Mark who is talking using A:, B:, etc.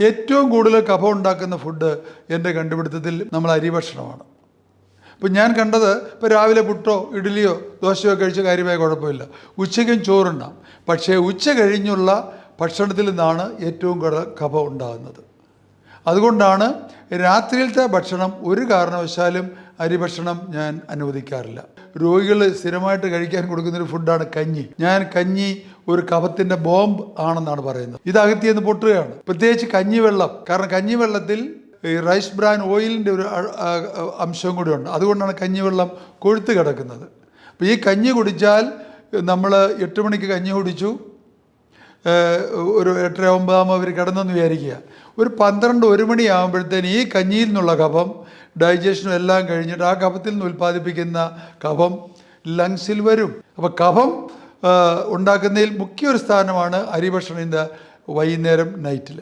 A: ഏറ്റവും കൂടുതൽ കഫം ഉണ്ടാക്കുന്ന ഫുഡ് എന്റെ കണ്ടുപിടുത്തത്തിൽ നമ്മൾ അരി ഭക്ഷണമാണ്. ഇപ്പം ഞാൻ കണ്ടത് ഇപ്പോൾ രാവിലെ പുട്ടോ ഇഡ്ഡലിയോ ദോശയോ കഴിച്ച കാര്യമായ കുഴപ്പമില്ല. ഉച്ചയ്ക്കും ചോറുണ്ടാം പക്ഷേ ഉച്ച കഴിഞ്ഞുള്ള ഭക്ഷണത്തിൽ നിന്നാണ് ഏറ്റവും കൂടുതൽ കഫം ഉണ്ടാകുന്നത്. അതുകൊണ്ടാണ് രാത്രിയിലത്തെ ഭക്ഷണം ഒരു കാരണവശാലും അരി ഭക്ഷണം ഞാൻ അനുവദിക്കാറില്ല. രോഗികൾ സ്ഥിരമായിട്ട് കഴിക്കാൻ കൊടുക്കുന്നൊരു ഫുഡാണ് കഞ്ഞി. ഞാൻ കഞ്ഞി ഒരു കഫത്തിന്റെ ബോംബ് ആണെന്നാണ് പറയുന്നത്. ഇത് അകത്തിയെന്ന് പൊട്ടുകയാണ്. പ്രത്യേകിച്ച് കഞ്ഞിവെള്ളം. കാരണം കഞ്ഞിവെള്ളത്തിൽ ഈ റൈസ് ബ്രാൻ ഓയിലിന്റെ ഒരു അ- ആ- ആ- അംശം കൂടി ഉണ്ട് അതുകൊണ്ടാണ് കഞ്ഞിവെള്ളം കൊഴുത്ത് കിടക്കുന്നത്. അപ്പോൾ ഈ കഞ്ഞി കുടിച്ചാൽ നമ്മൾ എട്ട് മണിക്ക് കഞ്ഞി കുടിച്ചു. ഒരു എട്ടര ഒമ്പതാകുമ്പോൾ അവർ കിടന്നെന്ന് വിചാരിക്കുക. ഒരു പന്ത്രണ്ട് ഒരു മണിയാകുമ്പോഴത്തേന് ഈ കഞ്ഞിയിൽ നിന്നുള്ള കഫം ഡൈജഷനും എല്ലാം കഴിഞ്ഞിട്ട് ആ കഫത്തിൽ നിന്ന് ഉൽപ്പാദിപ്പിക്കുന്ന കഫം ലങ്സിൽ വരും. അപ്പോൾ കഫം ഉണ്ടാക്കുന്നതിൽ മുഖ്യ ഒരു സ്ഥാനമാണ് അരിഭക്ഷണം ഇന്ന് വൈകുന്നേരം നൈറ്റിൽ